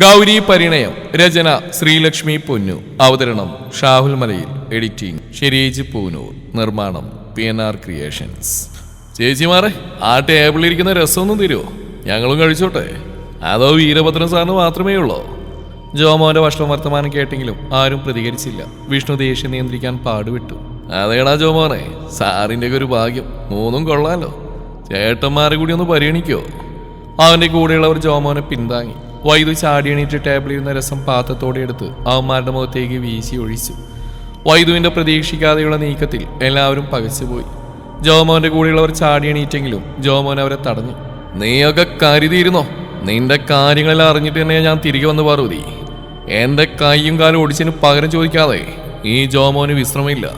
ഗൗരി പരിണയം രചന ശ്രീലക്ഷ്മി പൊന്നു. അവതരണം ഷാഹുൽ മലയിൽ എഡിറ്റിംഗ് ഷെരീജ് പൂനൂർ. നിർമ്മാണം പി എൻ ആർ ക്രിയേഷൻസ്. ചേച്ചിമാരെ ആ ടേബിളിൽ ഇരിക്കുന്ന രസമൊന്നും തരുമോ ഞങ്ങളും കഴിച്ചോട്ടെ. അതോ വീരഭദ്രൻ സാറിന് മാത്രമേ ഉള്ളൂ? ജോമോന്റെ ഭക്ഷണം വർത്തമാനം കേട്ടെങ്കിലും ആരും പ്രതികരിച്ചില്ല. വിഷ്ണു ദേഷ്യം നിയന്ത്രിക്കാൻ പാടുവിട്ടു അതേടാ ജോമോനെ സാറിന്റെ ഒരു ഭാഗ്യം. മൂന്നും കൊള്ളാലോ. ചേട്ടന്മാരെ കൂടി ഒന്ന് പരിഗണിക്കോ? അവന്റെ കൂടെയുള്ളവർ ജോമോനെ പിന്താങ്ങി. വൈദ്യു ചാടിയണീറ്റ് ടേബിളിൽ ഇരുന്ന രസം പാത്രത്തോടെ എടുത്ത് അവന്മാരുടെ മുഖത്തേക്ക് വീശി ഒഴിച്ചു. വൈദുവിന്റെ പ്രതീക്ഷിക്കാതെയുള്ള നീക്കത്തിൽ എല്ലാവരും പകച്ചുപോയി. ജോമോന്റെ കൂടെയുള്ളവർ ചാടിയണീറ്റെങ്കിലും ജോമോൻ അവരെ തടഞ്ഞു. നീയൊക്കെ കരുതിയിരുന്നോ? നിന്റെ കാര്യങ്ങളെല്ലാം അറിഞ്ഞിട്ട് തന്നെ ഞാൻ തിരികെ വന്ന് പാർവതി. എന്റെ കൈയും കാലും ഒടിച്ചതിന് പകരം ചോദിക്കാതെ ഈ ജോമോന് വിശ്രമമില്ല.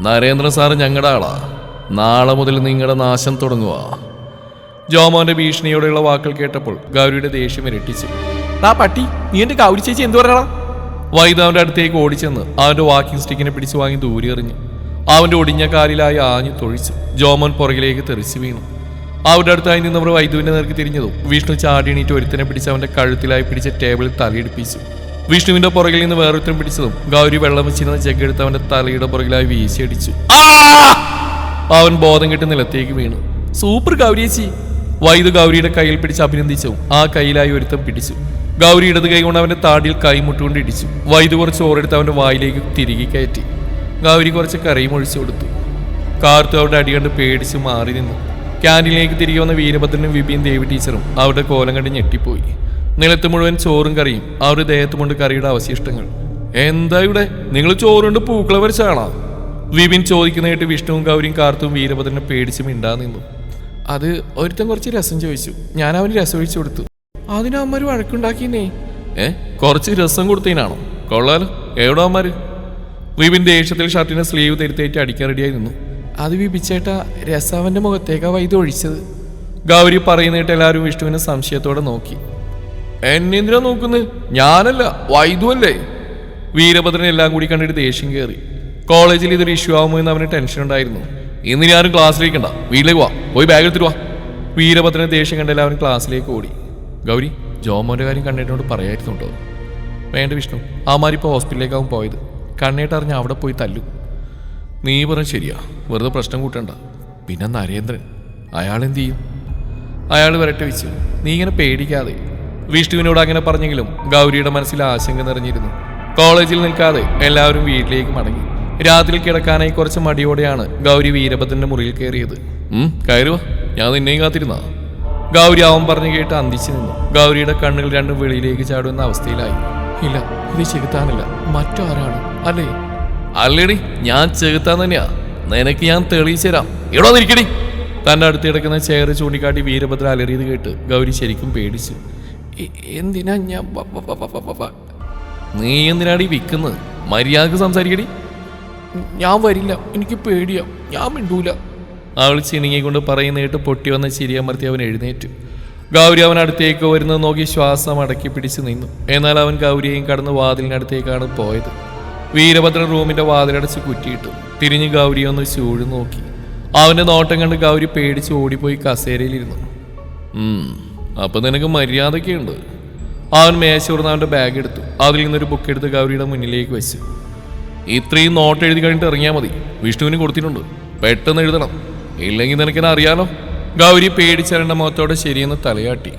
നരേന്ദ്ര സാറ് ഞങ്ങളുടെ ആളാ. നാളെ മുതൽ നിങ്ങളുടെ നാശം തുടങ്ങുക ജോമോന്റെ ഭീഷണിയോടെയുള്ള വാക്കുകൾ കേട്ടപ്പോൾ ഗൗരിയുടെ ദേഷ്യം ഇരട്ടിച്ചു. ആ പട്ടി നീ എന്റെ ഗൗരി ചേച്ചി എന്തു പറയണ വൈദാവിന്റെ അടുത്തേക്ക് ഓടിച്ചെന്ന് അവന്റെ വാക്കിംഗ് സ്റ്റിക്കിനെ പിടിച്ചു വാങ്ങി ദൂരെ എറിഞ്ഞു. അവന്റെ ഒടിഞ്ഞ കാലിലായി ആഞ്ഞു തൊഴിച്ചു. ജോമോൻ പുറകിലേക്ക് തെറിച്ചു വീണു. അവരുടെ അടുത്തായി നിന്നവർ വൈദ്യുവിന്റെ നേർക്ക് തിരിഞ്ഞതും വിഷ്ണു ചാടി ചാടിയണീറ്റ് ഒരുത്തനെ പിടിച്ച് അവന്റെ കഴുത്തിലായി പിടിച്ച ടേബിളിൽ തലയിടിപ്പിച്ചു. വിഷ്ണുവിന്റെ പുറകിൽ നിന്ന് വേറൊരുത്തരം പിടിച്ചതും ഗൗരി വെള്ളം വെച്ചിരുന്ന ജഗ്ഗെടുത്ത് അവന്റെ തലയുടെ പുറകിലായി വീശിയടിച്ചു അവൻ ബോധം കെട്ട് നിലത്തേക്ക് വീണു. സൂപ്പർ ഗൗരിയേച്ചി വൈദ്യു ഗൗരിയുടെ കയ്യിൽ പിടിച്ച് അഭിനന്ദിച്ചു. ആ കയ്യിലായി ഒരുത്തം പിടിച്ചു. ഗൗരി ഇടത് കൈ കൊണ്ട് അവന്റെ താടിയിൽ കൈമുട്ടുകൊണ്ട് ഇടിച്ചു. വൈദ് കുറച്ച് ഓറെടുത്ത് അവന്റെ വായിലേക്ക് തിരികെ കയറ്റി. ഗൗരി കുറച്ച് കറിയും ഒഴിച്ചു കൊടുത്തു. കാർത്തു അവരുടെ അടി കണ്ട് പേടിച്ച് മാറി നിന്നു. ക്യാന്റീനിലേക്ക് തിരികെ വന്ന വീരഭദ്രനും വിപിയും ദേവി ടീച്ചറും അവരുടെ കോലം കണ്ട് ഞെട്ടിപ്പോയി. നിലത്ത് മുഴുവൻ ചോറും കറിയും അവരുടെ ദേഹത്തുമുണ്ട് കറിയുടെ അവശിഷ്ടങ്ങൾ. എന്താ ഇവിടെ? നിങ്ങൾ ചോറുണ്ട് പൂക്കളെ വരച്ചാണോ? വിപിൻ ചോദിക്കുന്നതായിട്ട് വിഷ്ണുവും ഗൗരിയും കാർത്തും വീരഭദ്രനെ പേടിച്ച് മിണ്ടാ നിന്നു. അത് ഒരുത്തൻ കുറച്ച് രസം ചോദിച്ചു. ഞാൻ അവന് രസം ഒഴിച്ചു കൊടുത്തു. അതിന് അമ്മര് വഴക്കുണ്ടാക്കിന്നേ ഏ? കുറച്ച് രസം കൊടുത്തതിനാണോ? കൊള്ളാലോ. എവിടെ അമ്മര്? വിപിൻ ദേഷ്യത്തിൽ ഷർട്ടിനെ സ്ലീവ് തിരുത്തേറ്റ് അടിക്കാൻ റെഡിയായി നിന്നു അത് വിപിച്ചേട്ട രസാവന്റെ മുഖത്തേക്കാ വൈദ്യ ഒഴിച്ചത്. ഗൗരി പറയുന്നിട്ട് എല്ലാവരും വിഷ്ണുവിനെ സംശയത്തോടെ നോക്കി. എന്നെന്തിനാ നോക്കുന്നത് ഞാനല്ല വൈദ്യുവല്ലേ വീരഭദ്രൻ എല്ലാം കൂടി കണ്ടിട്ട് ദേഷ്യം കയറി കോളേജിൽ ഇതൊരു ഇഷ്യൂ ആവുമോ എന്ന് അവന് ടെൻഷൻ ഉണ്ടായിരുന്നു. ഇന്ന് ഞാനും ക്ലാസ്സിലേക്കണ്ട വീട്ടിലേക്ക് വാ. പോയി ബാഗ് എടുത്തിട്ട് വാ. വീരഭദ്രനെ ദേഷ്യം കണ്ട അവൻ ക്ലാസ്സിലേക്ക് ഓടി. ഗൗരി ജോമോന്റെ കാര്യം കണ്ണേട്ടനോട് പറയായിരുന്നുണ്ടോ വേണ്ട വിഷ്ണു. ആമാരിപ്പോൾ ഹോസ്പിറ്റലിലേക്കാവും പോയത്. കണ്ണേട്ട് അറിഞ്ഞ് അവിടെ പോയി തല്ലു. നീ പറഞ്ഞ ശരിയാ. വെറുതെ പ്രശ്നം കൂട്ടണ്ട. പിന്നെ നരേന്ദ്രൻ അയാൾ എന്തു ചെയ്യും? അയാൾ വരട്ടെ വെച്ചു. നീ ഇങ്ങനെ പേടിക്കാതെ. വിഷ്ണുവിനോട് അങ്ങനെ പറഞ്ഞെങ്കിലും ഗൗരിയുടെ മനസ്സിൽ ആശങ്ക നിറഞ്ഞിരുന്നു. കോളേജിൽ നിൽക്കാതെ എല്ലാവരും വീട്ടിലേക്ക് മടങ്ങി. രാത്രി കിടക്കാനായി കുറച്ച് മടിയോടെയാണ് ഗൗരി വീരഭദ്രന്റെ മുറിയിൽ കയറിയത്. ഉം കയറുക ഞാൻ നിന്നെയും കാത്തിരുന്ന. ഗൗരി അവൻ പറഞ്ഞു കേട്ട് അന്തിച്ചു നിന്നു. ഗൗരിയുടെ കണ്ണുകൾ രണ്ടും വെളിയിലേക്ക് ചാടുന്ന അവസ്ഥയിലായി. ഇല്ല ഇത് ചെകുത്താനല്ല. മറ്റോ ആരാണ് അല്ലേ? അല്ലേടി ഞാൻ ചെകുത്താൻ തന്നെയാ. നിനക്ക് ഞാൻ തെളിയിച്ചു തരാം. എവിടെ നിൽക്കടി തന്റെ അടുത്ത് കിടക്കുന്ന ചെയർ ചൂണ്ടിക്കാട്ടി വീരഭദ്ര അലറിയത് കേട്ട് ഗൗരി ശരിക്കും പേടിച്ചു. എന്തിനാ ഞാൻ നീ എന്തിനാടി വിൽക്കുന്നത് മര്യാദയ്ക്ക് സംസാരിക്കടി. ഞാൻ വരില്ല. എനിക്ക് പേടിയാ. ഞാൻ മിണ്ടൂല. അവൾ ചിണുങ്ങിക്കൊണ്ട് പറയുന്ന കേട്ട് പൊട്ടി വന്ന ചിരിയമർത്തി അവൻ എഴുന്നേറ്റു. ഗൗരി അവൻ അടുത്തേക്ക് വരുന്നത് നോക്കി ശ്വാസം അടക്കി പിടിച്ചു നിന്നു. എന്നാൽ അവൻ ഗൗരിയെയും കടന്ന് വാതിലിനടുത്തേക്കാണ് പോയത്. വീരഭദ്രൻ റൂമിന്റെ വാതിലടച്ച് കുറ്റിയിട്ടു. തിരിഞ്ഞ് ഗൗരിയെ ഒന്ന് ചൂട് നോക്കി. അവന്റെ നോട്ടം കണ്ട് ഗൗരി പേടിച്ച് ഓടിപ്പോയി കസേരയിലിരുന്നു. അപ്പൊ നിനക്ക് മര്യാദയൊക്കെയുണ്ട്. അവൻ മേശൂർന്ന് അവന്റെ ബാഗ് എടുത്തു. അതിൽ നിന്നൊരു ബുക്ക് എടുത്ത് ഗൗരിയുടെ മുന്നിലേക്ക് വെച്ചു. ഇത്രയും നോട്ട് എഴുതി കഴിഞ്ഞിട്ട് ഇറങ്ങിയാൽ മതി. വിഷ്ണുവിന് കൊടുത്തിട്ടുണ്ട്. പെട്ടെന്ന് എഴുതണം. ഇല്ലെങ്കിൽ നിനക്കെന്നെ അറിയാലോ ഗൗരി പേടിച്ചരണ്ട മുഖത്തോടെ ശരിയെന്ന് തലയാട്ടി.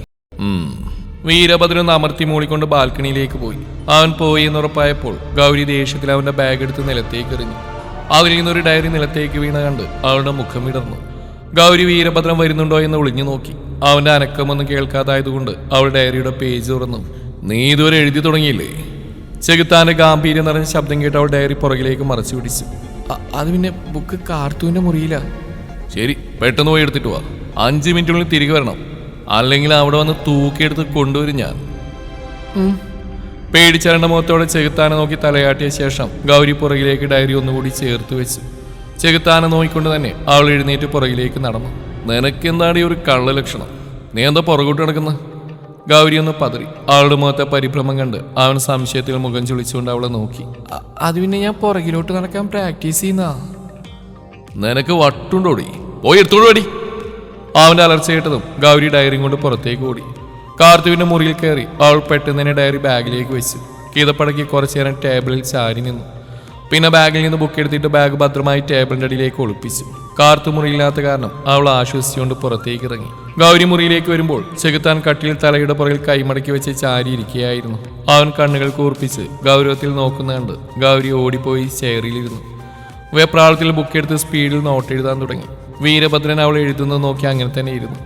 വീരഭദ്രൻ അമർത്തി മൂളിക്കൊണ്ട് ബാൽക്കണിയിലേക്ക് പോയി. അവൻ പോയി എന്ന് ഉറപ്പായപ്പോൾ ഗൗരി ദേഷ്യത്തിൽ അവന്റെ ബാഗ് എടുത്ത് നിലത്തേക്ക് എറിഞ്ഞു. അതിൽ നിന്നൊരു ഡയറി നിലത്തേക്ക് വീണ കണ്ട് അവളുടെ മുഖം വിടർന്നു ഗൗരി വീരഭദ്രൻ വരുന്നുണ്ടോ എന്ന് ഒളിഞ്ഞു നോക്കി. അവന്റെ അനക്കമൊന്നും കേൾക്കാതായതുകൊണ്ട് അവൾ ഡയറിയുടെ പേജ് തുറന്നു. നീ ഇതുവരെ എഴുതി തുടങ്ങിയില്ലേ? ചെകുത്താന്റെ ഗാംഭീര്യം നിറഞ്ഞ ശബ്ദം കേട്ട് അവൾ ഡയറി പുറകിലേക്ക് മറച്ചു പിടിച്ചു. "അ- അത് പിന്നെ ബുക്ക് കാർത്തൂന്റെ മുറിയില്ല ശരി പെട്ടെന്ന് പോയി എടുത്തിട്ട് വാ. അഞ്ച് മിനിറ്റിനുള്ളിൽ തിരികെ വരണം. അല്ലെങ്കിൽ അവിടെ വന്ന് തൂക്കിയെടുത്ത് കൊണ്ടുവരും ഞാൻ. പേടിച്ചരണ്ട മുഖത്തോടെ ചെകുത്താനെ നോക്കി തലയാട്ടിയ ശേഷം ഗൗരി പുറകിലേക്ക് ഡയറി ഒന്നുകൂടി ചേർത്ത് വെച്ചു. ചെകുത്താനെ നോക്കിക്കൊണ്ട് തന്നെ അവൾ എഴുന്നേറ്റ് പുറകിലേക്ക് നടന്നു. നിനക്കെന്താണ് ഈ ഒരു കള്ള ലക്ഷണം നീ എന്താ പുറകോട്ട് കിടക്കുന്ന ഗൗരി ഒന്ന് പതറി. അവളുടെ മുഖത്തെ പരിഭ്രമം കണ്ട് അവൻ സംശയത്തിൽ മുഖം ചുളിച്ചുകൊണ്ട് അവളെ നോക്കി. "അ- അത് പിന്നെ ഞാൻ പുറകിലോട്ട് നടക്കാൻ പ്രാക്ടീസ് ചെയ്യുന്ന? നിനക്ക് വട്ടുണ്ടോടി പോയി എടുത്തോളൂ അടി. അവന്റെ അലർച്ച കേട്ടതും ഗൗരി ഡയറിയും കൊണ്ട് പുറത്തേക്ക് ഓടി. കാർത്തുവിന്റെ മുറിയിൽ കയറി അവൾ പെട്ടെന്ന് തന്നെ ഡയറി ബാഗിലേക്ക് വെച്ചു. കീതപ്പടക്കി കുറച്ചു നേരം ടേബിളിൽ ചാരി നിന്നു. പിന്നെ ബാഗിൽ നിന്ന് ബുക്ക് എടുത്തിട്ട് ബാഗ് ഭദ്രമായി ടേബിളിന്റെ അടിയിലേക്ക് ഒളിപ്പിച്ചു. കാർത്തു മുറിയില്ലാത്ത കാരണം അവൾ ആശ്വസിച്ചുകൊണ്ട് പുറത്തേക്ക് ഇറങ്ങി. ഗൗരി മുറിയിലേക്ക് വരുമ്പോൾ ചെകുത്താൻ കട്ടിൽ തലയുടെ പുറകിൽ കൈമടക്കി വെച്ച് ചാരിയിരിക്കുകയായിരുന്നു. അവൻ കണ്ണുകൾ കൂർപ്പിച്ച് ഗൗരവത്തിൽ നോക്കുന്ന കണ്ട് ഗൗരി ഓടിപ്പോയി ചെയറിലിരുന്നു. വെപ്രാളത്തിൽ ബുക്ക് എടുത്ത് സ്പീഡിൽ നോട്ട് എഴുതാൻ തുടങ്ങി. വീരഭദ്രൻ അവൾ എഴുതുന്നത് നോക്കി അങ്ങനെ തന്നെ ഇരുന്നു.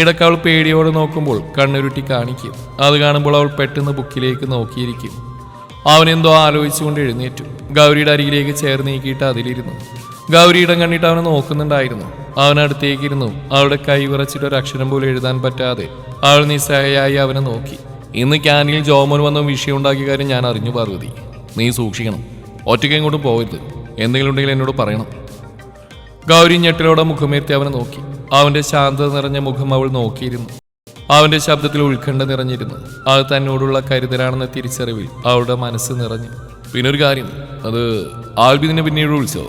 ഇടയ്ക്ക് അവൾ പേടിയോടെ നോക്കുമ്പോൾ കണ്ണുരുട്ടി കാണിക്കും. അത് കാണുമ്പോൾ അവൾ പെട്ടെന്ന് ബുക്കിലേക്ക് നോക്കിയിരിക്കും. അവനെന്തോ ആലോചിച്ചുകൊണ്ട് എഴുന്നേറ്റു. ഗൗരിയുടെ അരികിലേക്ക് ചേർന്ന് നീക്കിയിട്ട് അതിലിരുന്നു. ഗൗരി ഇടം കണ്ടിട്ട് അവനെ നോക്കുന്നുണ്ടായിരുന്നു. ഇരുന്നു അവളുടെ കൈ വിറച്ചിട്ട് ഒരു അക്ഷരം പോലും എഴുതാൻ പറ്റാതെ അവൾ നിസ്സഹായായി അവനെ നോക്കി. ഇന്ന് ക്യാനിൽ ജോമോൻ വന്ന വിഷയം ഉണ്ടാക്കിയ കാര്യം ഞാൻ അറിഞ്ഞു പാർവതി. നീ സൂക്ഷിക്കണം. ഒറ്റയ്ക്ക് ഇങ്ങോട്ട് പോകരുത്. എന്തെങ്കിലും ഉണ്ടെങ്കിൽ എന്നോട് പറയണം. ഗൗരി ഞെട്ടിലോടെ മുഖമേർത്തി അവനെ നോക്കി. അവന്റെ ശാന്തത നിറഞ്ഞ മുഖം അവൾ നോക്കിയിരുന്നു. അവന്റെ ശബ്ദത്തിൽ ഉത്കണ്ഠ നിറഞ്ഞിരുന്നു. അത് തന്നോടുള്ള കരുതലാണെന്ന തിരിച്ചറിവിൽ അവളുടെ മനസ്സ് നിറഞ്ഞു. പിന്നെ ഒരു കാര്യം. അത് ആൽബിദിനെ പിന്നീട് വിളിച്ചോ?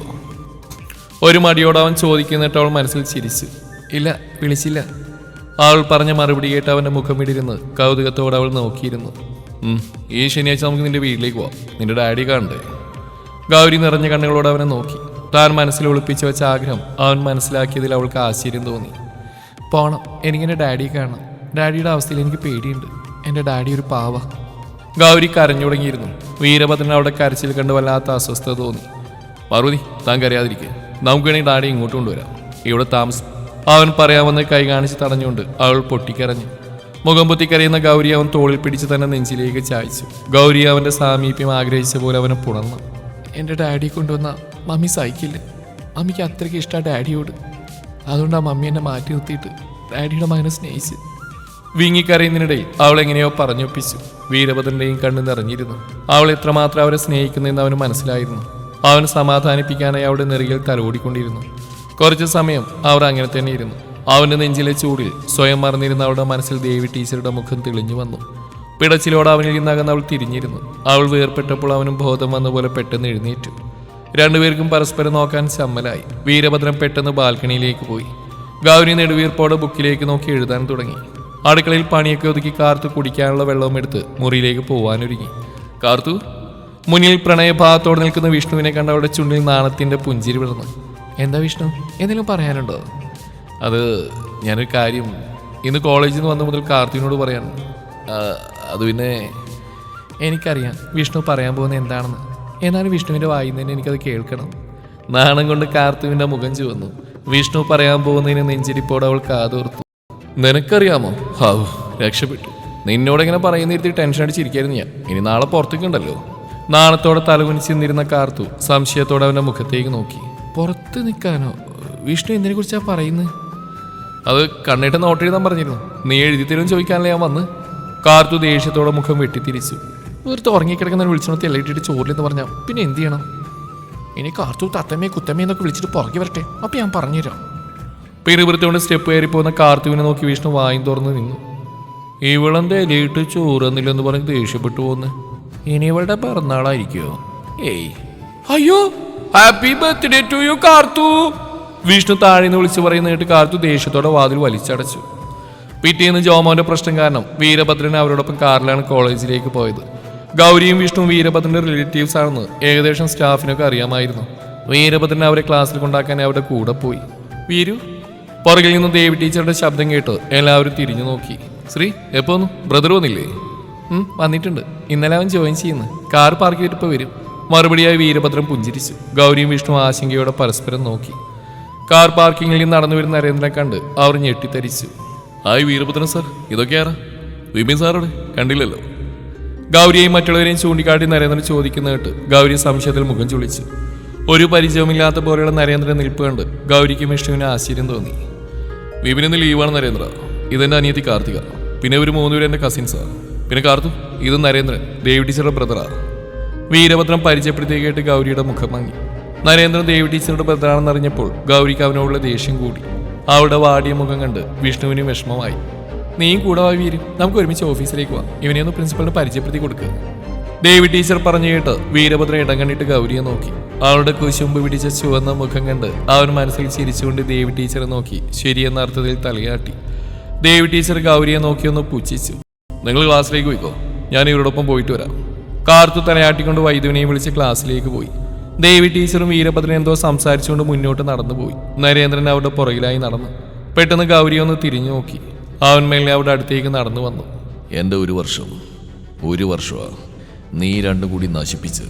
ഒരു മടിയോട് അവൻ ചോദിക്കുന്നിട്ട് അവൾ മനസ്സിൽ ചിരിച്ചു. ഇല്ല വിളിച്ചില്ല. അവൾ പറഞ്ഞ മറുപടി കേട്ട് അവന്റെ മുഖം ഇടിരുന്ന് കൗതുകത്തോടെ അവൾ നോക്കിയിരുന്നു. ഈ ശനിയാഴ്ച നമുക്ക് നിന്റെ വീട്ടിലേക്ക് പോവാം. നിന്റെ ഡാഡി കാണണ്ടേ? ഗൗരി നിറഞ്ഞ കണ്ണുകളോട് അവനെ നോക്കി. താൻ മനസ്സിൽ ഒളിപ്പിച്ചു വെച്ച ആഗ്രഹം അവൻ മനസ്സിലാക്കിയതിൽ അവൾക്ക് ആശ്ചര്യം തോന്നി. പോണം എനിക്കെന്റെ ഡാഡിയെ കാണണം. ഡാഡിയുടെ അവസ്ഥയിൽ എനിക്ക് പേടിയുണ്ട്. എന്റെ ഡാഡി ഒരു പാവ. ഗൗരി കരഞ്ഞു തുടങ്ങിയിരുന്നു. വീരഭദ്രൻ അവിടെ കരച്ചിൽ കണ്ട് വല്ലാത്ത അസ്വസ്ഥത തോന്നി. പാർവതി താൻ കരയാതിരിക്കുക നമുക്ക് വേണമെങ്കിൽ ഡാഡി ഇങ്ങോട്ട് കൊണ്ടുവരാം. ഇവിടെ താമസം അവൻ പറയാമെന്ന് കൈ കാണിച്ച് തടഞ്ഞുകൊണ്ട് അവൾ പൊട്ടിക്കരഞ്ഞു. മുഖം പൊത്തിക്കരയുന്ന ഗൗരി അവൻ തോളിൽ പിടിച്ച് തന്നെ നെഞ്ചിലേക്ക് ചായച്ചു. ഗൗരി അവന്റെ സാമീപ്യം ആഗ്രഹിച്ച പോലെ അവനെ പുണർന്നു. എന്റെ ഡാഡി കൊണ്ടുവന്ന മമ്മി സഹിക്കില്ല. മമ്മിക്ക് അത്രയ്ക്ക് ഇഷ്ടമാണ് ഡാഡിയോട്. അതുകൊണ്ട് ആ മമ്മി എന്നെ മാറ്റി നിർത്തിയിട്ട് ഡാഡിയുടെ മകനെ സ്നേഹിച്ച് വിങ്ങിക്കരയുന്നതിനിടയിൽ അവൾ എങ്ങനെയോ പറഞ്ഞൊപ്പിച്ചു. വീരഭദ്രന്റെയും കണ്ണു നിറഞ്ഞിരുന്നു. അവൾ എത്രമാത്രം അവരെ സ്നേഹിക്കുന്നതെന്ന് അവന് മനസ്സിലായിരുന്നു. അവൻ സമാധാനിപ്പിക്കാനായി അവിടെ നെറുകിൽ തലോടിക്കൊണ്ടിരുന്നു. കുറച്ചു സമയം അവർ അങ്ങനെ തന്നെ ഇരുന്നു അവന്റെ നെഞ്ചിലെ ചൂടിൽ സ്വയം മറന്നിരുന്ന അവളുടെ മനസ്സിൽ ദേവി ടീച്ചറുടെ മുഖം തെളിഞ്ഞു വന്നു. പിടച്ചിലോട് അവനിൽ നിന്നകന്ന് അവൾ തിരിഞ്ഞിരുന്നു. അവൾ വേർപ്പെട്ടപ്പോൾ അവനും ബോധം വന്ന പോലെ പെട്ടെന്ന് എഴുന്നേറ്റു. രണ്ടുപേർക്കും പരസ്പരം നോക്കാൻ ചമ്മലായി വീരഭദ്രൻ പെട്ടെന്ന് ബാൽക്കണിയിലേക്ക് പോയി. ഗൗരി നെടുവീർപ്പോടെ ബുക്കിലേക്ക് നോക്കി എഴുതാൻ തുടങ്ങി. അടുക്കളയിൽ പണിയൊക്കെ ഒതുക്കി കാർത്തു കുടിക്കാനുള്ള വെള്ളവും എടുത്ത് മുറിയിലേക്ക് പോവാനൊരുങ്ങി. കാർത്തു മുന്നിൽ പ്രണയഭാവത്തോടെ നിൽക്കുന്ന വിഷ്ണുവിനെ കണ്ട അവിടെ ചുണ്ടിൽ നാണത്തിന്റെ പുഞ്ചിരി വിടർന്നു. എന്താ വിഷ്ണു? എന്തെങ്കിലും പറയാനുണ്ടോ? അത് ഞാനൊരു കാര്യം ഇന്ന് കോളേജിൽ നിന്ന് വന്ന മുതൽ കാർത്തിനോട് പറയാൻ അത് പിന്നെ എനിക്കറിയാം വിഷ്ണു പറയാൻ പോകുന്നത് എന്താണെന്ന്. എന്നാലും വിഷ്ണുവിന്റെ വായിൽ നിന്ന് എനിക്കത് കേൾക്കണം. നാണം കൊണ്ട് കാർത്തുവിന്റെ മുഖം ചുവന്നു. വിഷ്ണു പറയാൻ പോകുന്നതിന് നെഞ്ചിരിപ്പോടെ അവൾ കാതോർത്തു. നിനക്കറിയാമോ? ഹാവു രക്ഷപ്പെട്ടു. നിന്നോടെങ്ങനെ പറയുന്നിരുത്തി ടെൻഷൻ അടിച്ചിരിക്കായിരുന്നു ഞാൻ. ഇനി നാളെ പുറത്തേക്ക് ഉണ്ടല്ലോ. നാണത്തോടെ തലകുനിച്ച് നിന്നിരുന്ന കാർത്തു സംശയത്തോടെ അവന്റെ മുഖത്തേക്ക് നോക്കി. പുറത്ത് നിൽക്കാനോ? വിഷ്ണു എന്തിനെ കുറിച്ചാണ് പറയുന്നത് അത് കണ്ണിട്ട് നോട്ട് എഴുതാൻ പറഞ്ഞിരുന്നു. നീ എഴുതി തരും ചോദിക്കാനല്ലേ ഞാൻ വന്ന്? കാർത്തു ദേഷ്യത്തോടെ മുഖം വെട്ടിത്തിരിച്ചു. ഒരു ഉറങ്ങിക്കിടക്കുന്ന വിളിച്ചോണത്തി എല്ലാം ചോറിലെന്ന് പറഞ്ഞാൽ പിന്നെ എന്ത് ചെയ്യണം? ഇനി കാർത്തു തത്തമ്മയെ കുത്തമ്മയെ എന്നൊക്കെ വിളിച്ചിട്ട് പുറകെ വരട്ടെ. അപ്പം ഞാൻ പറഞ്ഞുതരാം. പിറുപിറുത്തോണ്ട് സ്റ്റെപ്പ് കയറി പോകുന്ന കാർത്തുവിനെ നോക്കി വിഷ്ണു വായും തുറന്ന് നിന്നു. ഇവളെന്തേ എലിയിട്ട് ചോറുന്നില്ലെന്ന് പറഞ്ഞ് ദേഷ്യപ്പെട്ടു പോന്ന്? ഇനി ഇവളുടെ പിറന്നാളായിരിക്കുമോ ഏയ്. അയ്യോ happy birthday to you Karthu. Vishnu താഴെ നിന്ന് വിളിച്ചു പറയുന്ന കേട്ട് കാർത്തു ദേഷ്യത്തോടെ വാതിൽ വലിച്ചടച്ചു. പിറ്റേന്ന് ജോമോന്റെ പ്രശ്നം കാരണം വീരഭദ്രൻ അവരോടൊപ്പം കാറിലാണ് കോളേജിലേക്ക് പോയത്. ഗൗരിയും വിഷ്ണു വീരഭദ്രന്റെ റിലേറ്റീവ്സ് ആണെന്ന് ഏകദേശം സ്റ്റാഫിനൊക്കെ അറിയാമായിരുന്നു. വീരഭദ്രൻ അവരെ ക്ലാസ്സിൽ കൊണ്ടാക്കാൻ അവരുടെ കൂടെ പോയി. വീരു പുറകിൽ നിന്ന് ദേവി ടീച്ചറുടെ ശബ്ദം കേട്ട് എല്ലാവരും തിരിഞ്ഞു നോക്കി. ശ്രീ എപ്പോ ബ്രദർ വന്നില്ലേ? വന്നിട്ടുണ്ട്. ഇന്നലെ അവൻ ജോയിൻ ചെയ്യുന്നു. കാർ പാർക്ക് ചെയ്തിട്ട് ഇപ്പോൾ വരും. മറുപടിയായി വീരഭദ്രൻ പുഞ്ചിരിച്ചു. ഗൗരിയും വിഷ്ണു ആശങ്കയോടെ പരസ്പരം നോക്കി. കാർ പാർക്കിങ്ങിൽ നടന്നു വരുന്ന നരേന്ദ്രനെ കണ്ട് അവർ ഞെട്ടിത്തരിച്ചു. ഹായ് വീരഭദ്രൻ സാർ ഇതൊക്കെയാരാ വിപിൻ സാറോട് കണ്ടില്ലല്ലോ. ഗൗരിയെയും മറ്റുള്ളവരെയും ചൂണ്ടിക്കാട്ടി നരേന്ദ്രൻ ചോദിക്കുന്ന കേട്ട് ഗൗരി സംശയത്തിൽ മുഖം ചുളിച്ചു. ഒരു പരിചയമില്ലാത്ത പോലെയുള്ള നരേന്ദ്രൻ നിൽപ്പ് കണ്ട് ഗൗരിക്കും വിഷ്ണുവിന് ആശ്ചര്യം തോന്നി. വിപിനെന്ന് ലീവാണ് നരേന്ദ്ര. ഇതെന്റെ അനിയത്തി കാർത്തിക. പിന്നെ ഒരു മൂന്നുപേരും എന്റെ കസിൻസാ പിന്നെ കാർത്തു ഇത് നരേന്ദ്രൻ ദേവി ടീച്ചറുടെ ബ്രദറാണ് വീരഭദ്രൻ പരിചയപ്പെടുത്തി കേട്ട് ഗൗരിയുടെ മുഖം മങ്ങി. നരേന്ദ്രൻ ദേവി ടീച്ചറുടെ ബ്രദറാണെന്ന് അറിഞ്ഞപ്പോൾ ഗൗരിക്ക് അവനോടുള്ള ദേഷ്യം കൂടി. അവളുടെ വാടിയ മുഖം കണ്ട് വിഷ്ണുവിന് വിഷമമായി. നീയും കൂടെ വാ വീരും നമുക്ക് ഒരുമിച്ച് ഓഫീസിലേക്ക് പോവാം ഇവനെ ഒന്ന് പ്രിൻസിപ്പളിന് പരിചയപ്പെടുത്തി കൊടുക്കുക ദേവി ടീച്ചർ പറഞ്ഞു കേട്ട് വീരഭദ്രൻ ഇടം കണ്ടിട്ട് ഗൗരിയെ നോക്കി. അവളുടെ കുശുമ്പ് പിടിച്ച ചുവന്ന മുഖം കണ്ട് അവൻ മനസ്സിൽ ചിരിച്ചുകൊണ്ട് ദേവി ടീച്ചറെ നോക്കി ശരിയെന്ന അർത്ഥത്തിൽ തലയാട്ടി. ദേവി ടീച്ചർ ഗൗരിയെ നോക്കിയൊന്ന് പുച്ഛിച്ചു. നിങ്ങൾ ക്ലാസ്സിലേക്ക് പോയിക്കോ? ഞാൻ ഇവരോടൊപ്പം പോയിട്ട് വരാം. കാർത്തു തലയാട്ടിക്കൊണ്ട് വൈദ്യുവിനെയും വിളിച്ച് ക്ലാസ്സിലേക്ക് പോയി. ദേവി ടീച്ചറും വീരഭദ്രൻ എന്തോ സംസാരിച്ചുകൊണ്ട് മുന്നോട്ട് നടന്നുപോയി നരേന്ദ്രൻ അവരുടെ പുറകിലായി നടന്നു. പെട്ടെന്ന് ഗൗരി ഒന്ന് തിരിഞ്ഞു നോക്കി. അവൻ മേലെ അവിടെ അടുത്തേക്ക് നടന്നു വന്നു. എന്റെ ഒരു വർഷം ഒരു വർഷമാണ് നീ രണ്ടും കൂടി നശിപ്പിച്ച്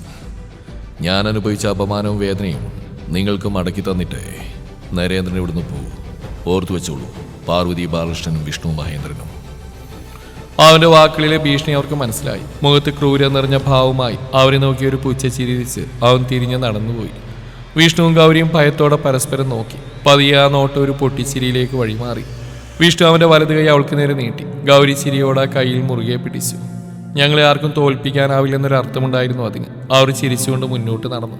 ഞാൻ അനുഭവിച്ച അപമാനവും വേദനയും നിങ്ങൾക്ക് മടക്കി തന്നിട്ടേ. നരേന്ദ്രൻ ഇവിടുന്ന് പോകും ഓർത്തു വെച്ചോളൂ പാർവതി ബാലകൃഷ്ണനും വിഷ്ണു മഹേന്ദ്രനും. അവന്റെ വാക്കുകളിലെ ഭീഷണി അവർക്ക് മനസ്സിലായി. മുഖത്ത് ക്രൂര നിറഞ്ഞ ഭാവമായി അവരെ നോക്കി ഒരു പുച്ച ചിരിച്ച് അവൻ തിരിഞ്ഞ് നടന്നുപോയി. വിഷ്ണുവും ഗൗരിയും ഭയത്തോടെ പരസ്പരം നോക്കി. പതിയെ ആ നോട്ട് ഒരു പൊട്ടിച്ചിരിയിലേക്ക് വഴിമാറി. വിഷ്ണു അവന്റെ വലത് കൈ അവൾക്ക് നേരെ നീട്ടി. ഗൗരി ചിരിയോടെ കയ്യിൽ മുറുകെ പിടിച്ചു. ഞങ്ങളെ ആർക്കും തോൽപ്പിക്കാനാവില്ലെന്നൊരു അർത്ഥമുണ്ടായിരുന്നു അതിന്. അവർ ചിരിച്ചുകൊണ്ട് മുന്നോട്ട് നടന്നു.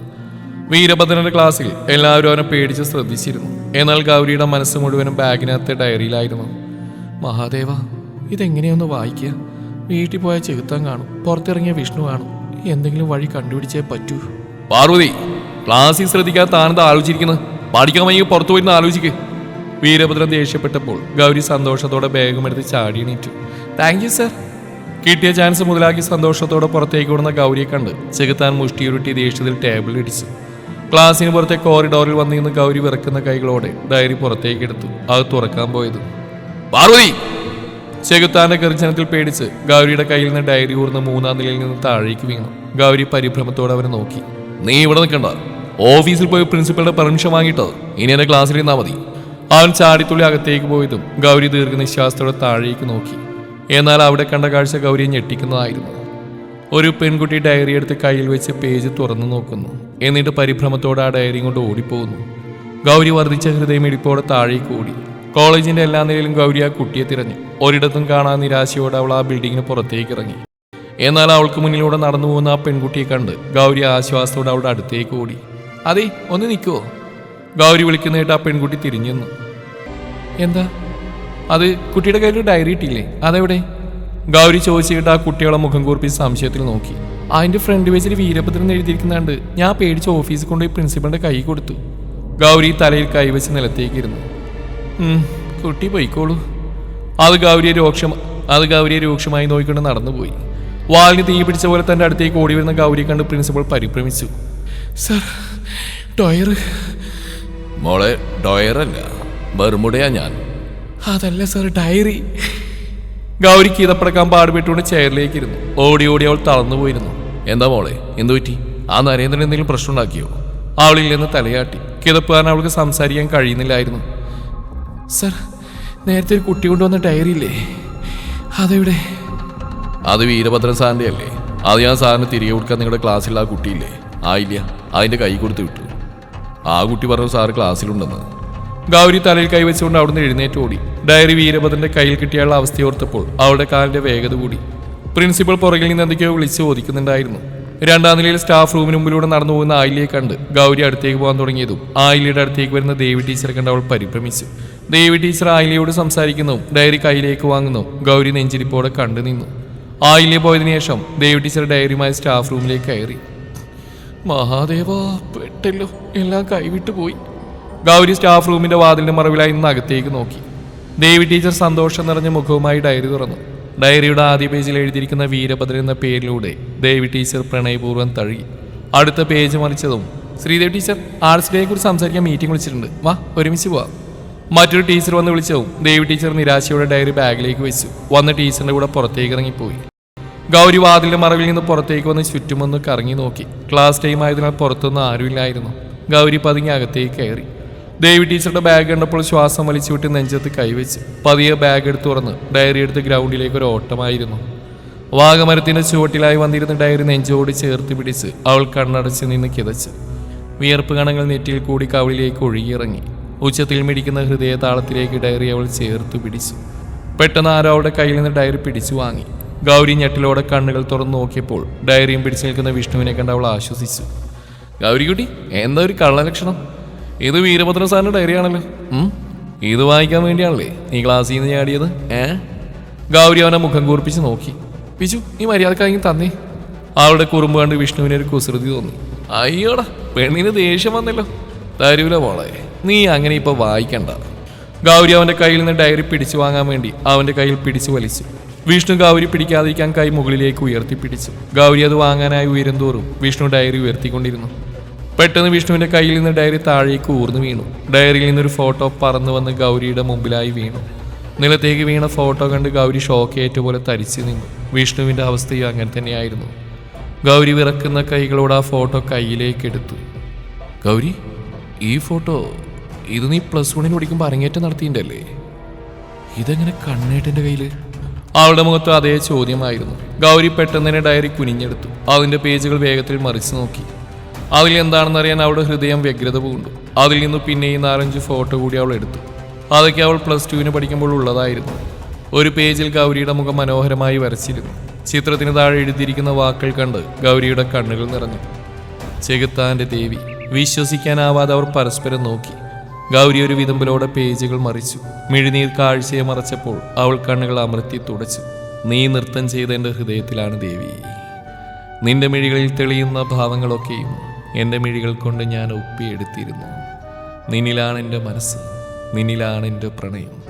വീരഭദ്രന്റെ ക്ലാസ്സിൽ എല്ലാവരും അവനെ പേടിച്ച് ശ്രദ്ധിച്ചിരുന്നു. എന്നാൽ ഗൗരിയുടെ മനസ്സ് മുഴുവനും ബാഗിനകത്തെ ഡയറിയിലായിരുന്നു. മഹാദേവ ഇതെങ്ങനെയൊന്ന് വായിക്കുക. വീട്ടിൽ പോയ ചെകുത്താൻ കാണും. പുറത്തിറങ്ങിയ വിഷ്ണു കാണും. എന്തെങ്കിലും വഴി കണ്ടുപിടിച്ചേ പറ്റൂ. പാർവതി ക്ലാസ്സിൽ ശ്രദ്ധിക്കാൻ ആനന്ദ ആലോചിച്ചിരിക്കുന്നത്? പഠിക്കാൻ വൈകി പുറത്തു പോയിരുന്ന് ആലോചിക്ക്. വീരഭദ്രൻ ദേഷ്യപ്പെട്ടപ്പോൾ ഗൗരി സന്തോഷത്തോടെ ബാഗുമെടുത്ത് ചാടി എണീറ്റു. താങ്ക് യു സർ കിട്ടിയ ചാൻസ് മുതലാക്കി സന്തോഷത്തോടെ പുറത്തേക്ക് ഓടുന്ന ഗൗരിയെ കണ്ട് ചെകുത്താൻ മുഷ്ടിയുരുട്ടി ദേഷ്യത്തിൽ ടേബിളിൽ ഇടിച്ചു. ക്ലാസ്സിന് പുറത്തെ കോറിഡോറിൽ വന്നിരുന്ന് ഗൗരി വിറക്കുന്ന കൈകളോടെ ഡയറി പുറത്തേക്ക് എടുത്തു. അത് തുറക്കാൻ പോയത്. പാർവതി ചെകുത്താന്റെ ഗർജനത്തിൽ പേടിച്ച് ഗൗരിയുടെ കയ്യിൽ നിന്ന് ഡയറി ഊർന്ന് മൂന്നാം നിലയിൽ നിന്ന് താഴേക്ക് വീണു. ഗൗരി പരിഭ്രമത്തോടെ അവനെ നോക്കി. നീ ഇവിടെ നിൽക്കണ്ട. ഓഫീസിൽ പോയി പ്രിൻസിപ്പളുടെ പെർമിഷൻ വാങ്ങിയിട്ടത് ഇനി എന്റെ ക്ലാസ്സിൽ ഇരുന്നാ മതി. അവൻ ചാടിത്തുള്ളി അകത്തേക്ക് പോയതും ഗൗരി ദീർഘനിശ്വാസത്തോടെ താഴേക്ക് നോക്കി. എന്നാൽ അവിടെ കണ്ട കാഴ്ച ഗൗരിയെ ഞെട്ടിക്കുന്നതായിരുന്നു. ഒരു പെൺകുട്ടി ഡയറി എടുത്ത് കയ്യിൽ വെച്ച് പേജ് തുറന്നു നോക്കുന്നു. എന്നിട്ട് പരിഭ്രമത്തോടെ ആ ഡയറി കൊണ്ട് ഓടിപ്പോകുന്നു. ഗൗരി വർദ്ധിച്ച ഹൃദയം ഇടിപ്പോടെ താഴേക്ക് ഓടി. കോളേജിന്റെ എല്ലാ നിലയിലും ഗൗരി ആ കുട്ടിയെ തിരഞ്ഞു. ഒരിടത്തും കാണാൻ നിരാശയോടെ അവൾ ആ ബിൽഡിങ്ങിന് പുറത്തേക്ക് ഇറങ്ങി. എന്നാൽ അവൾക്ക് മുന്നിലൂടെ നടന്നു പോകുന്ന ആ പെൺകുട്ടിയെ കണ്ട് ഗൗരി ആശ്വാസത്തോടെ അവളുടെ അടുത്തേക്ക് ഓടി. അതെ ഒന്ന് നിൽക്കുവോ? ഗൗരി വിളിക്കുന്നതായിട്ട് ആ പെൺകുട്ടി തിരിഞ്ഞു നിന്നു. എന്താ? അത് കുട്ടിയുടെ കയ്യിൽ ഡയറി ഇട്ടില്ലേ? അതെവിടെ? ഗൗരി ചോദിച്ചിട്ട് ആ കുട്ടികളെ മുഖം കൂർപ്പി സംശയത്തിൽ നോക്കി. അതിന്റെ ഫ്രണ്ട് പേജിൽ വീരഭദ്രൻ എഴുതിയിരിക്കുന്നുണ്ട്. ഞാൻ പേടിച്ച് ഓഫീസിൽ കൊണ്ടുപോയി പ്രിൻസിപ്പളിന്റെ കൈ കൊടുത്തു. ഗൗരി തലയിൽ കൈവച്ച് നിലത്തേക്ക് ഇരുന്നു. "ഉം, കുട്ടി പോയിക്കോളൂ. അത് ഗൗരിയെ രൂക്ഷം അത് ഗൗരിയെ രൂക്ഷമായി നോക്കിക്കൊണ്ട് നടന്നുപോയി. വാലിന് തീ പിടിച്ച പോലെ തന്റെ അടുത്തേക്ക് ഓടി വരുന്ന ഗൗരിയെ കണ്ട് പ്രിൻസിപ്പൾ പരിഭ്രമിച്ചു. സർ ടോയറ് മോളെ ഡോയറല്ല ബർമുടയാ ഞാൻ. അതല്ല സർ ഡയറി. ഗൗരിക്ക് ഇതപ്പടക്കാൻ പാടുപെട്ടുകൊണ്ട് ചെയറിലേക്ക് ഇരുന്നു ഓടി ഓടി അവൾ തളർന്നു പോയിരുന്നു എന്താ മോളെ എന്തു പറ്റി? ആ നരേന്ദ്രൻ എന്തെങ്കിലും പ്രശ്നം ഉണ്ടാക്കിയോ? അവളിൽ നിന്ന് തലയാട്ടി. കിതപ്പുകാരൻ അവൾക്ക് സംസാരിക്കാൻ കഴിയുന്നില്ലായിരുന്നു. സർ നേരത്തെ ഒരു കുട്ടി കൊണ്ടുവന്ന ഡയറി ഇല്ലേ അതെവിടെ? അത് വീരഭദ്രൻ സാറിന്റെ അല്ലേ? അത് ഞാൻ സാറിന് തിരികെ കൊടുക്കാൻ നിങ്ങളുടെ ക്ലാസ്സിലുള്ള ആ കുട്ടിയില്ലേ? ആയില്ല അതിന്റെ കൈ കൊടുത്ത് വിട്ടു. ആ കുട്ടി പറഞ്ഞു സാറ് ക്ലാസ്സിലുണ്ടെന്ന്. ഗൗരി തലയിൽ കൈവച്ചുകൊണ്ട് അവിടുന്ന് എഴുന്നേറ്റ് ഓടി. ഡയറി വീരഭദ്രന്റെ കയ്യിൽ കിട്ടിയുള്ള അവസ്ഥയോർത്തപ്പോൾ അവളുടെ കാലിന്റെ വേഗത കൂടി. പ്രിൻസിപ്പൽ പുറകിൽ നിന്ന് എന്തൊക്കെയോ വിളിച്ച് ചോദിക്കുന്നുണ്ടായിരുന്നു. രണ്ടാം നിലയിൽ സ്റ്റാഫ് റൂമിന് മുമ്പിലൂടെ നടന്നു പോകുന്ന ആയിലിയെ കണ്ട് ഗൗരി അടുത്തേക്ക് പോകാൻ തുടങ്ങിയതും ആയിലിയുടെ അടുത്തേക്ക് വരുന്ന ദേവി ടീച്ചറെ കണ്ട് അവൾ പരിഭ്രമിച്ചു. ദേവി ടീച്ചർ ആയിലയോട് സംസാരിക്കുന്നു. ഡയറി കയ്യിലേക്ക് വാങ്ങുന്നു. ഗൗരി നെഞ്ചിരിപ്പോടെ കണ്ടു നിന്നു. ആയില്യ പോയതിനു ശേഷം ദേവി ടീച്ചർ ഡയറിയുമായി സ്റ്റാഫ് റൂമിലേക്ക് കയറി. മഹാദേവ പെട്ടല്ലോ. എല്ലാം കൈവിട്ടു പോയി. ഗൗരി സ്റ്റാഫ് റൂമിന്റെ വാതിലിന്റെ മറവിലായി നിന്ന് അകത്തേക്ക് നോക്കി. ദേവി ടീച്ചർ സന്തോഷം നിറഞ്ഞ മുഖവുമായി ഡയറി തുറന്നു. ഡയറിയുടെ ആദ്യ പേജിൽ എഴുതിയിരിക്കുന്ന വീരഭദ്രൻ എന്ന പേരിലൂടെ ദേവി ടീച്ചർ പ്രണയപൂർവം തഴുകി. അടുത്ത പേജ് മറിച്ചതും ശ്രീദേവി ടീച്ചർ ആർട്സ് ഡേയെക്കുറിച്ച് സംസാരിക്കാൻ മീറ്റിംഗ് വിളിച്ചിട്ടുണ്ട്. വാ ഒരുമിച്ച് പോവാം. മറ്റൊരു ടീച്ചർ വന്ന് വിളിച്ചു. ദേവി ടീച്ചർ നിരാശയോടെ ഡയറി ബാഗിലേക്ക് വെച്ചു. വന്ന ടീച്ചറിന്റെ കൂടെ പുറത്തേക്ക് ഇറങ്ങിപ്പോയി. ഗൗരി വാതിലിന്റെ മറവിൽ നിന്ന് പുറത്തേക്ക് വന്ന് ചുറ്റുമൊന്ന് കറങ്ങി നോക്കി. ക്ലാസ് ടൈം ആയതിനാൽ പുറത്തൊന്നും ആരുമില്ലായിരുന്നു. ഗൗരി പതുങ്ങി അകത്തേക്ക് കയറി. ദേവി ടീച്ചറുടെ ബാഗ് കണ്ടപ്പോൾ ശ്വാസം വലിച്ചു വിട്ട് നെഞ്ചത്ത് കൈവച്ച് പതിയെ ബാഗ് എടുത്ത് തുറന്ന് ഡയറി എടുത്ത് ഗ്രൗണ്ടിലേക്ക് ഒരു ഓട്ടമായിരുന്നു. വാഗമരത്തിന്റെ ചുവട്ടിലായി വന്നിരുന്ന ഡയറി നെഞ്ചോട് ചേർത്ത് പിടിച്ച് അവൾ കണ്ണടച്ച് നിന്ന് കിതച്ച്. വിയർപ്പ് കണങ്ങൾ നെറ്റിയിൽ കൂടി കവിളിലേക്ക് ഒഴുകിയിറങ്ങി. ഉച്ചത്തിൽ മിടിക്കുന്ന ഹൃദയ താളത്തിലേക്ക് ഡയറി അവൾ ചേർത്ത് പിടിച്ചു. പെട്ടെന്ന് ആരോ അവളുടെ കയ്യിൽ നിന്ന് ഡയറി പിടിച്ചു വാങ്ങി. ഗൗരി ഞെട്ടിലോടെ കണ്ണുകൾ തുറന്നു നോക്കിയപ്പോൾ ഡയറിയും പിടിച്ചു നിൽക്കുന്ന വിഷ്ണുവിനെ കണ്ട് അവൾ ആശ്വസിച്ചു. ഗൗരിക്കുട്ടി എന്താ ഒരു കള്ളലക്ഷണം? ഇത് വീരഭദ്ര സാറിന്റെ ഡയറിയാണല്ലോ? ഇത് വായിക്കാൻ വേണ്ടിയാണല്ലേ നീ ക്ലാസ്സിൽ നിന്ന് ചാടിയത് ഏ? ഗൗരി അവനെ മുഖം കൂർപ്പിച്ച് നോക്കി. പിച്ചു നീ മര്യാദക്കായി തന്നേ. അവളുടെ കുറുമ്പ് കണ്ട് വിഷ്ണുവിനെ ഒരു കുസൃതി തോന്നി. അയ്യോടാ പെണ്ണിന് ദേഷ്യം വന്നല്ലോ. തരൂല മോളെ നീ അങ്ങനെ ഇപ്പൊ വായിക്കണ്ട. ഗൗരി അവന്റെ കയ്യിൽ നിന്ന് ഡയറി പിടിച്ചു വാങ്ങാൻ വേണ്ടി അവന്റെ കയ്യിൽ പിടിച്ചു വലിച്ചു. വിഷ്ണു ഗൗരി പിടിക്കാതിരിക്കാൻ കൈ മുകളിലേക്ക് ഉയർത്തി പിടിച്ചു. ഗൗരി അത് വാങ്ങാനായി ഉയരും തോറും വിഷ്ണു ഡയറി ഉയർത്തിക്കൊണ്ടിരുന്നു. പെട്ടെന്ന് വിഷ്ണുവിന്റെ കയ്യിൽ നിന്ന് ഡയറി താഴേക്ക് ഊർന്നു വീണു. ഡയറിയിൽ നിന്നൊരു ഫോട്ടോ പറന്നു വന്ന് ഗൗരിയുടെ മുമ്പിലായി വീണു. നിലത്തേക്ക് വീണ ഫോട്ടോ കണ്ട് ഗൗരി ഷോക്കേറ്റ പോലെ തരിച്ചു നിന്നു. വിഷ്ണുവിന്റെ അവസ്ഥയും അങ്ങനെ തന്നെയായിരുന്നു. ഗൗരി വിറക്കുന്ന കൈകളോട് ആ ഫോട്ടോ കയ്യിലേക്ക് എടുത്തു. ഗൗരി ഈ ഫോട്ടോ ഇത് നീ പ്ലസ് വണ്ണിന് പഠിക്കുമ്പോൾ അരങ്ങേറ്റം നടത്തിയിട്ടല്ലേ ഇതെങ്ങനെ കണ്ണേട്ടന്റെ കയ്യിൽ? അവളുടെ മുഖത്ത് അതേ ചോദ്യമായിരുന്നു. ഗൗരി പെട്ടെന്ന് തന്നെ ഡയറി കുനിഞ്ഞെടുത്തു. അതിന്റെ പേജുകൾ വേഗത്തിൽ മറിച്ചു നോക്കി. അതിൽ എന്താണെന്നറിയാൻ അവളുടെ ഹൃദയം വ്യഗ്രത പൂണ്ടു. അതിൽ നിന്ന് ഈ നാലഞ്ച് ഫോട്ടോ കൂടി അവൾ എടുത്തു. അതൊക്കെ അവൾ പ്ലസ് ടുവിന് പഠിക്കുമ്പോൾ ഉള്ളതായിരുന്നു. ഒരു പേജിൽ ഗൗരിയുടെ മുഖം മനോഹരമായി വരച്ചിരുന്നു. ചിത്രത്തിന് താഴെ എഴുതിയിരിക്കുന്ന വാക്കുകൾ കണ്ട് ഗൗരിയുടെ കണ്ണുകൾ നിറഞ്ഞു. ചെകുത്താന്റെ ദേവി. വിശ്വസിക്കാനാവാതെ അവർ പരസ്പരം നോക്കി. ഗൗരി ഒരു വിതമ്പലോടെ പേജുകൾ മറിച്ചു. മിഴിനീർ കാഴ്ചയെ മറച്ചപ്പോൾ അവൾ കണ്ണുകൾ അമർത്തി തുടച്ചു. നീ നൃത്തം ചെയ്ത എന്റെ ഹൃദയത്തിലാണ് ദേവി. നിന്റെ മിഴികളിൽ തെളിയുന്ന ഭാവങ്ങളൊക്കെയും എന്റെ മിഴികൾ കൊണ്ട് ഞാൻ ഒപ്പിയെടുത്തിരുന്നു. നിന്നിലാണ് എന്റെ മനസ്സ് നിന്നിലാണ് എന്റെ പ്രണയം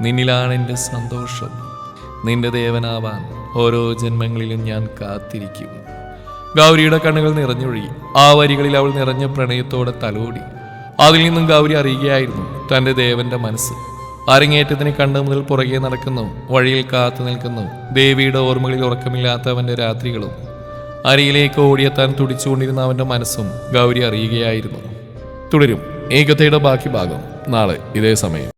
നിന്നിലാണ് എന്റെ സന്തോഷം. നിന്റെ ദേവനാവാൻ ഓരോ ജന്മങ്ങളിലും ഞാൻ കാത്തിരിക്കും. ഗൗരിയുടെ കണ്ണുകൾ നിറഞ്ഞൊഴുകി. ആ വരികളിൽ അവൾ നിറഞ്ഞ പ്രണയത്തോടെ തലോടി. അതിൽ നിന്നും ഗൗരി അറിയുകയായിരുന്നു തന്റെ ദേവന്റെ മനസ്സ്. അരങ്ങേറ്റത്തിന് കണ്ടു മുതൽ പുറകെ നടക്കുന്നു വഴിയിൽ കാത്തു നിൽക്കുന്നു ദേവിയുടെ ഓർമ്മകളിൽ ഉറക്കമില്ലാത്തവന്റെ രാത്രികളും. അരിയിലേക്ക് ഓടിയെത്താൻ തുടിച്ചുകൊണ്ടിരുന്ന അവന്റെ മനസ്സും ഗൗരി അറിയുകയായിരുന്നു. തുടരും ഈ കഥയുടെ ബാക്കി ഭാഗം നാളെ ഇതേ സമയം.